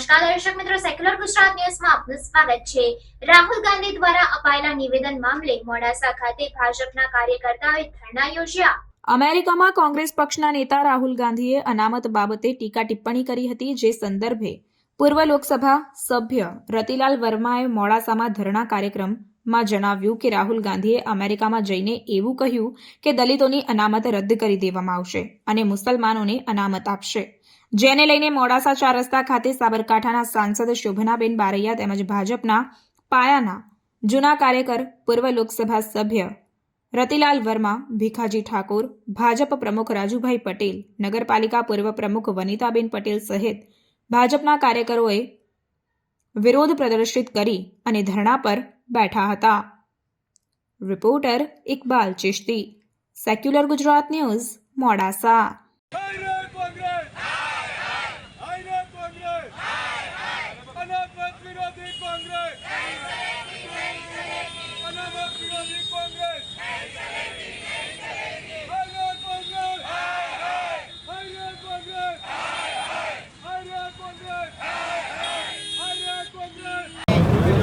નમસ્કાર, દર્શક મિત્રો. સેક્યુલર ગુજરાત ન્યૂઝમાં આપનું સ્વાગત છે. રાહુલ ગાંધી દ્વારા અપાયેલા નિવેદન મામલે મોડાસા ખાતે ભાજપના કાર્યકર્તાઓએ ધરણા યોજ્યા. અમેરિકામાં કોંગ્રેસ પક્ષના નેતા રાહુલ ગાંધીએ અનામત બાબતે ટીકા ટિપ્પણી કરી હતી જે સંદર્ભે પૂર્વ લોકસભા સભ્ય રતિલાલ વર્માએ મોડાસામાં ધરણા કાર્યક્રમમાં જણાવ્યું કે રાહુલ ગાંધીએ અમેરિકામાં જઈને એવું કહ્યું કે દલિતોની અનામત રદ કરી દેવામાં આવશે અને મુસલમાનોને અનામત આપશે. જેને લઈને મોડાસા ચાર રસ્તા ખાતે સાબરકાંઠાના સાંસદ શોભનાબેન બારૈયા તેમજ ભાજપના પાયાના જૂના કાર્યકર, પૂર્વ લોકસભા સભ્ય રતિલાલ વર્મા, ભીખાજી ઠાકોર, ભાજપ પ્રમુખ રાજુભાઈ પટેલ, નગરપાલિકા પૂર્વ પ્રમુખ વનિતાબેન પટેલ સહિત ભાજપના કાર્યકરોએ વિરોધ પ્રદર્શિત કરી અને ધરણા પર બેઠા હતા. Reporter Iqbal Chishti, secular Gujarat news, Modasa.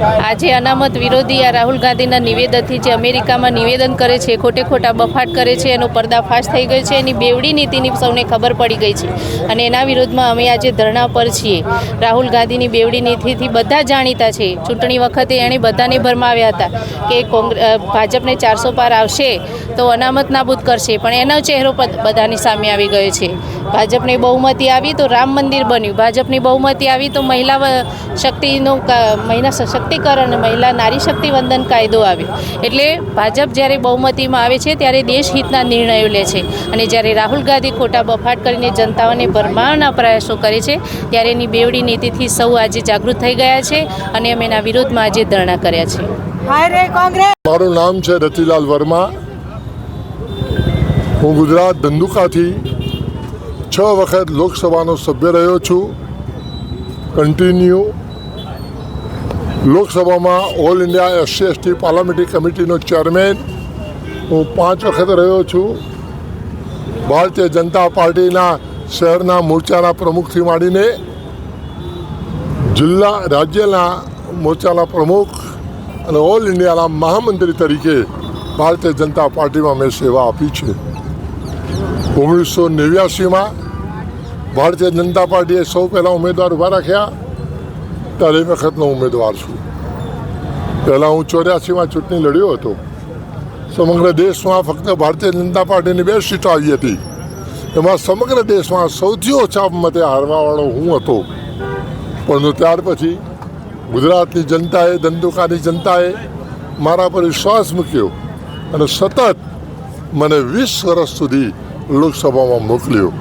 આજે અનામત વિરોધી આ રાહુલ ગાંધીના નિવેદનથી જે અમેરિકામાં નિવેદન કરે છે, ખોટે ખોટા બફાટ કરે છે, એનો પર્દાફાશ થઈ ગયો છે, એની બેવડી નીતિની સૌને ખબર પડી ગઈ છે. અને એના વિરોધમાં અમે આજે ધરણા પર છીએ. રાહુલ ગાંધીની બેવડી નીતિથી બધા જાણીતા છે. ચૂંટણી વખતે એણે બધાને ભરમાવ્યા હતા કે ભાજપને ચારસો પાર આવશે તો અનામત નાબૂદ કરશે, પણ એનો ચહેરો બધાની સામે આવી ગયો છે. ભાજપની બહુમતી આવી તો રામ મંદિર બન્યું. ભાજપની બહુમતી આવી તો મહિલા શક્તિનું મહિલા મહિલા સશક્તિકરણ મહિલા નારી શક્તિ વંદન કાયદો આવ્યો એટલે ભાજપ જ્યારે બહુમતીમાં આવે છે ત્યારે દેશહિતના નિર્ણયો લે છે. અને જ્યારે રાહુલ ગાંધી ખોટા બફાટ કરીને જનતાઓને ભરમાવવાના પ્રયાસો કરે છે ત્યારે એની બેવડી નીતિથી સૌ આજે જાગૃત થઈ ગયા છે અને અમે એના વિરોધમાં આજે ધરણા કર્યા છે. મારું નામ છે રતિલાલ વર્મા. હું ગુજરાત ધંધુકાથી છ વખત લોકસભાનો સભ્ય રહ્યો છું. કન્ટિન્યુ લોકસભામાં all India SC ST parliamentary કમિટીનો chairman, હું પાંચ વખત રહ્યો છું. ભારતીય જનતા પાર્ટીના શહેરના મોરચાના પ્રમુખથી માંડીને જિલ્લા રાજ્યના મોરચાના પ્રમુખ અને ઓલ ઇન્ડિયાના મહામંત્રી તરીકે ભારતીય જનતા પાર્ટીમાં મેં સેવા આપી છે. ઓગણીસો નેવ્યાસીમાં ભારતીય જનતા પાર્ટીએ સૌ પહેલાં ઉમેદવાર ઊભા રાખ્યા. ત્યારે એ વખતનો ઉમેદવાર છું. પહેલાં હું ચોર્યાસીમાં ચૂંટણી લડ્યો હતો. સમગ્ર દેશમાં ફક્ત ભારતીય જનતા પાર્ટીની બે સીટો આવી હતી. એમાં સમગ્ર દેશમાં સૌથી ઓછા મતે હારવાવાળો હું હતો. પરંતુ ત્યાર પછી ગુજરાતની જનતાએ, ધંધુકાની જનતાએ મારા પર વિશ્વાસ મૂક્યો અને સતત મને વીસ વર્ષ સુધી લોકસભામાં મોકલ્યો.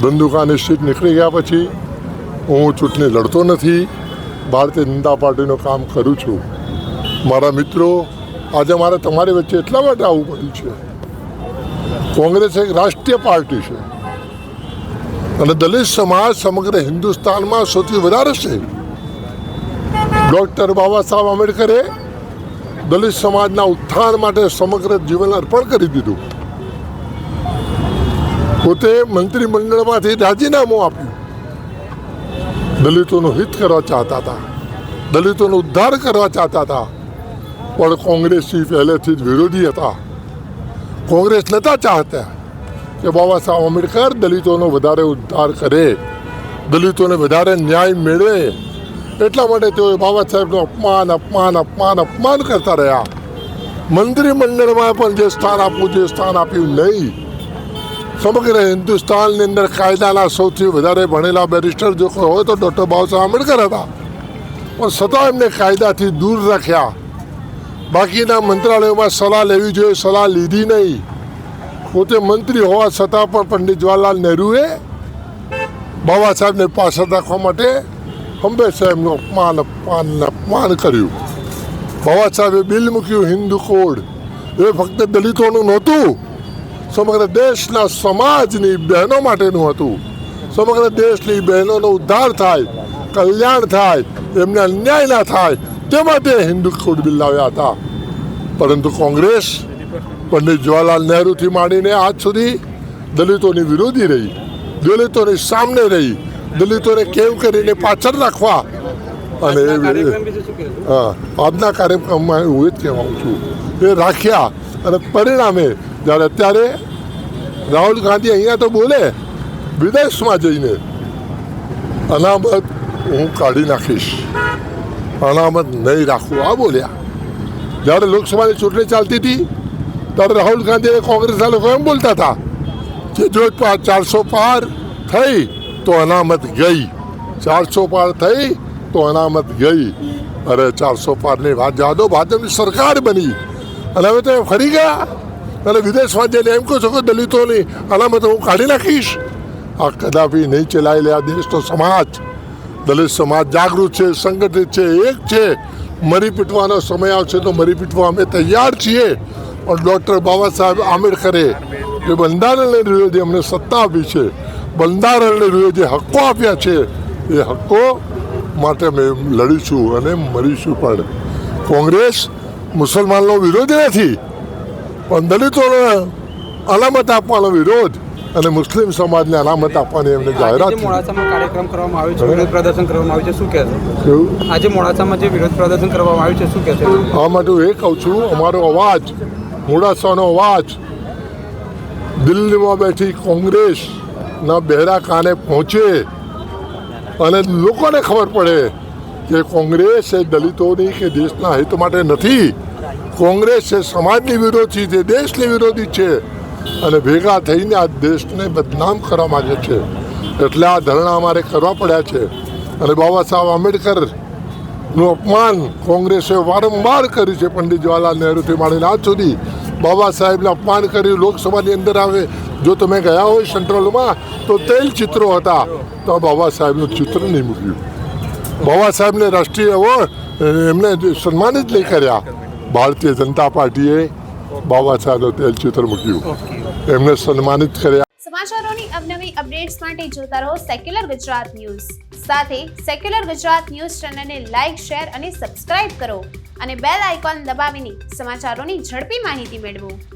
ધંધુકાની સીટ નીકળી ગયા પછી હું ચૂંટણી લડતો નથી. ભારતીય જનતા પાર્ટીનું કામ કરું છું. મારા મિત્રો, આજે મારે તમારી વચ્ચે એટલા માટે આવવું પડ્યું છે. કોંગ્રેસ એક રાષ્ટ્રીય પાર્ટી છે. અને દલિત સમાજ સમગ્ર હિન્દુસ્તાનમાં સૌથી વધારે છે. ડૉક્ટર બાબા સાહેબ આંબેડકરે દલિત સમાજના ઉત્થાન માટે સમગ્ર જીવન અર્પણ કરી દીધું. પોતે મંત્રીમંડળમાંથી રાજીનામું આપ્યું. દલિતોનું હિત કરવા ચાહતા હતા. દલિતોનો ઉદ્ધાર કરવા ચાહતા હતા. પણ કોંગ્રેસી પહેલેથી જ વિરોધી હતા. કોંગ્રેસ નહોતા ચાહતા કે બાબા સાહેબ આંબેડકર દલિતોનો વધારે ઉદ્ધાર કરે. દલિતોને વધારે ન્યાય મેળવે. એટલા માટે તેઓએ બાબા સાહેબનું અપમાન અપમાન અપમાન અપમાન કરતા રહ્યા. મંત્રીમંડળમાં પણ જે સ્થાન આપવું જે સ્થાન આપ્યું નહીં. સમગ્ર હિન્દુસ્તાનની અંદર કાયદાના સૌથી વધારે ભણેલા બેરિસ્ટર જો કોઈ હોય તો ડૉક્ટર બાબાસાહેબ આંબેડકર હતા. પણ છતાં એમને કાયદાથી દૂર રાખ્યા. બાકીના મંત્રાલયોમાં સલાહ લેવી જોઈએ, સલાહ લીધી નહીં. પોતે મંત્રી હોવા છતાં પણ પંડિત જવાહરલાલ નહેરુએ બાબા સાહેબને પાછળ રાખવા માટે હંમેશા એમનું અપમાન અપમાન અપમાન કર્યું. બાબા સાહેબે બિલ મૂક્યું, હિન્દુ કોડ. એ ફક્ત દલિતોનું નહોતું. સમગ્ર દેશના સમાજની બહેનો માટેનું હતું. સમગ્ર દેશની બહેનોનો ઉદ્ધાર થાય કલ્યાણ થાય એમને અન્યાય ના થાય તે માટે હિન્દુ કોડ બિલ લાવ્યા હતા. પરંતુ કોંગ્રેસ પંડિત જવાહરલાલ નહેરુથી માંડીને આજ સુધી દલિતોની વિરોધી રહી દલિતોની સામે રહી દલિતોને કેમ કરીને પાછળ રાખવા અને હા આજના કાર્યક્રમમાં હું એ જ કહેવાનું છું. એ રાખ્યા અને પરિણામે જ્યારે અત્યારે રાહુલ ગાંધી અહીંયા તો બોલે, વિદેશમાં જઈને અનામત હું કાઢી નાખીશ. અનામત નહીં રાખવું આ બોલ્યા. જ્યારે લોકસભાની ચૂંટણી ચાલતી હતી, ત્યારે રાહુલ ગાંધી કોંગ્રેસના લોકો એમ બોલતા હતા કે જો ચારસો પાર થઈ તો અનામત ગઈ. ચારસો પાર થઈ તો અનામત ગઈ. અરે ચારસો પારની વાત જવા ભાજપની સરકાર બની. અને હવે તો ફરી ગયા. અને વિદેશમાં જઈને એમ કહો છો કે દલિતોની અનામત હું કાઢી નાખીશ? આ કદાપી નહીં ચલાવી લે આ દેશનો સમાજ. દલિત સમાજ જાગૃત છે, સંગઠિત છે, એક છે. મરી પીટવાનો સમય આવશે તો મરી પીટવા અમે તૈયાર છીએ. પણ ડૉક્ટર બાબા સાહેબ આંબેડકરે જે બંધારણને વિરોધી અમને સત્તા આપી છે. બંધારણને વિરોધે હક્કો આપ્યા છે, એ હક્કો માટે અમે લડીશું અને મરીશું પણ. કોંગ્રેસ મુસલમાનનો વિરોધ નથી. પણ દલિતોને અલામત આપવાનો વિરોધ અને મુસ્લિમ સમાજને અનામત આપવાની એમને જાહેરાત મોડાસામાં કાર્યક્રમ કરવામાં આવ્યો છે વિરોધ પ્રદર્શન કરવામાં આવ્યું છે શું કહેશો? આજે મોડાસામાં જે વિરોધ પ્રદર્શન કરવામાં આવ્યું છે શું કહેશો? આ માટે એ કહું છું અમારો અવાજ મોડાસાનો અવાજ દિલ્હીમાં બેઠી કોંગ્રેસના બહેરા કાને પહોંચે અને લોકોને ખબર પડે કે કોંગ્રેસ એ દલિતોની કે દેશના હિત માટે નથી કોંગ્રેસ એ સમાજની વિરોધી છે, દેશની વિરોધી છે અને ભેગા થઈને આ દેશને બદનામ કરવા માગે છે. એટલે આ ધરણા અમારે કરવા પડ્યા છે અને બાબા સાહેબ આંબેડકરનું અપમાન કોંગ્રેસે વારંવાર કર્યું છે પંડિત જવાહરલાલ નહેરુથી માંડીને આજ સુધી. બાબા સાહેબને અપમાન કર્યું, લોકસભાની અંદર આવે. જો તમે ગયા હોય સેન્ટ્રલમાં, તો તેલ ચિત્રો હતા. તો બાબા સાહેબનું ચિત્ર નહીં મૂક્યું. બાબા સાહેબને રાષ્ટ્રીય એવોર્ડ, એમને સન્માનિત નહીં કર્યા. ભારતીય જનતા પાર્ટીએ બાબા સાહેબનું તેલ ચિત્ર મૂક્યું. એમને સન્માનિત કર્યા. સમાચારોની અવનવી અપડેટ્સ માટે જોતા રહો સેક્યુલર ગુજરાત ન્યૂઝ. સાથે સેક્યુલર ગુજરાત ન્યૂઝ ચેનલને લાઇક શેર અને સબસ્ક્રાઇબ કરો અને બેલ આઇકોન દબાવીને સમાચારોની ઝડપી માહિતી મેળવો.